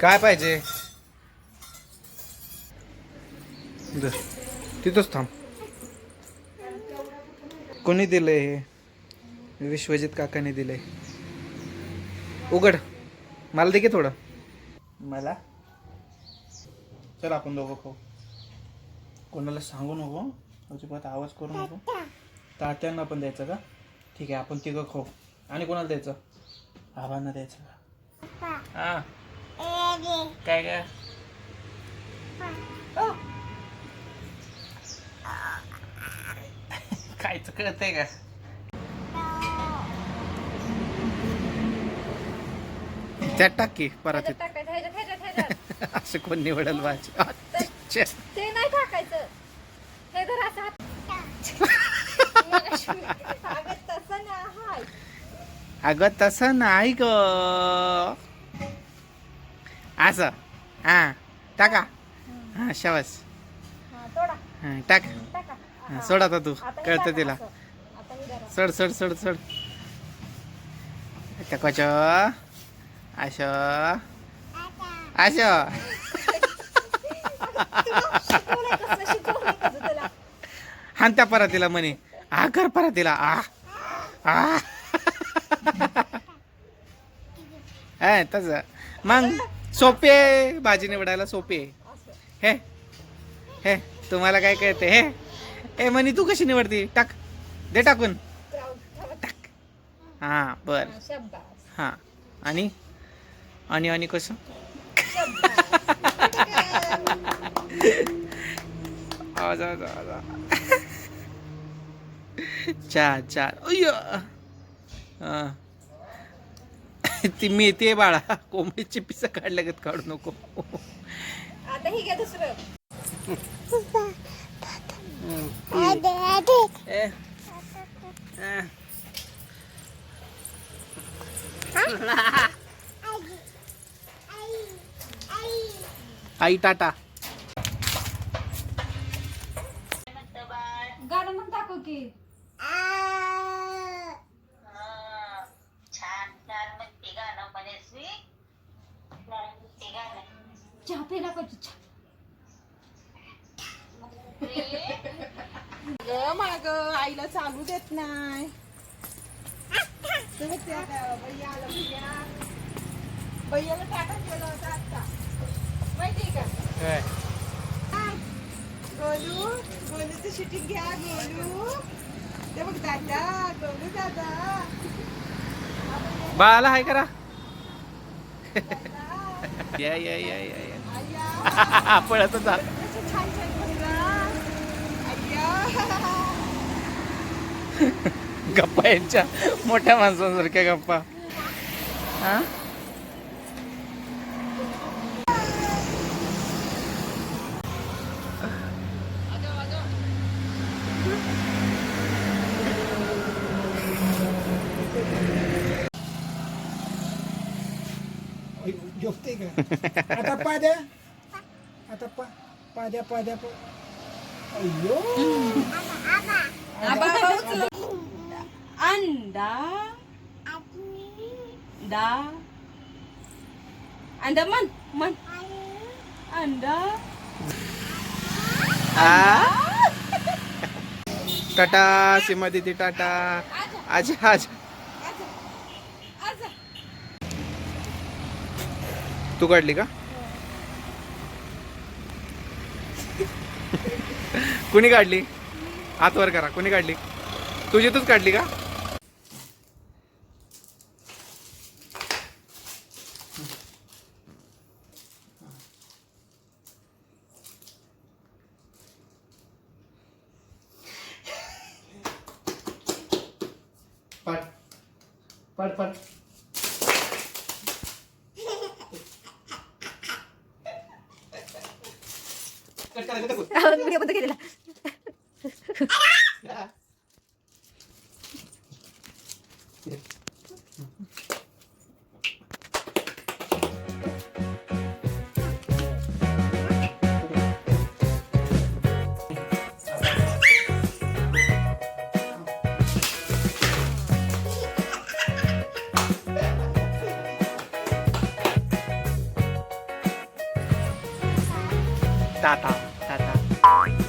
काय पाहिजे? दे. तिथंच थांब. कोणी दिलंय हे? विश्वजित काकाने दिलंय. उघड. मला दे की थोडं. मला? चल आपण दोघं खाऊ. कोणाला सांगू नको अजिबात आवाज करू नको. तात्यांना पण द्यायचं का? ठीक आहे आपण तिघं खाऊ. आणि कोणाला द्यायचं? आबांना द्यायचं का? हा. काय काय खायचं कळतंय का त्यात टाक की परातीत. टाकायचं ह्याच्यात ह्याच्यात ह्याच्यात. असं कोण निवडल भाजी अच्छा. ते नाही टाकायचं. हे जर असं हात- अगं तसं ना हाय. अगं तसं नाही ग. असं. हा टाका. हा शाबास. हा, हा टाक. टाका. हा, सोड आता तू. कळतं तिला. सोड सोड सोड सोड. असं शिकवलंय कसं शिकवलंय कसं तुला? म्हणे. आ कर परातीला आ. आ. हा तस. मग? सोपे आहे भाजी निवडायला सोपे आहे. हे हे तुम्हाला काय कळते हे हे म्हणे तू कशी निवडती टाक दे टाकून. टाक हा बर हा, आणि आणि आणि कसं आवाज आवाज आवाज आवाज. चार चार अय्य. हा. ती मेथी आहे बाळा. कोंबडीची पिसं काढल्यागत काढू नको. आता ही घ्या दुसरं. ए. हा. आई टाटा. गाणं म्हणून टाकू की छान छान म्हणते गाणं म्हणेसवी म्हणते गाणं चहा पे टाकायची चहा. ग माग आईला चालू देत नाही. भैयाला टाका केलं होतं आता. माहिती का? गोलू गोलूचं शूटिंग घ्या गोलू. ते बघ दादा गोलू दादा. बाळाला हाय करा. या या या या. पळत आय्या गप्पा यांच्या मोठ्या माणसांसारख्या गप्पा. हा? झोपते का? आता पाद्या आता पा पाद्या पाद्या पा. अय्यो! अंडा डा अंडा मन मन. अंडा टाटा सीमा दीदी टाटा आज आज. तू काढली का? कुणी काढली? हात वर करा. कुणी काढली? तुझी तूच काढली का? पड पड पड कट 大大大大。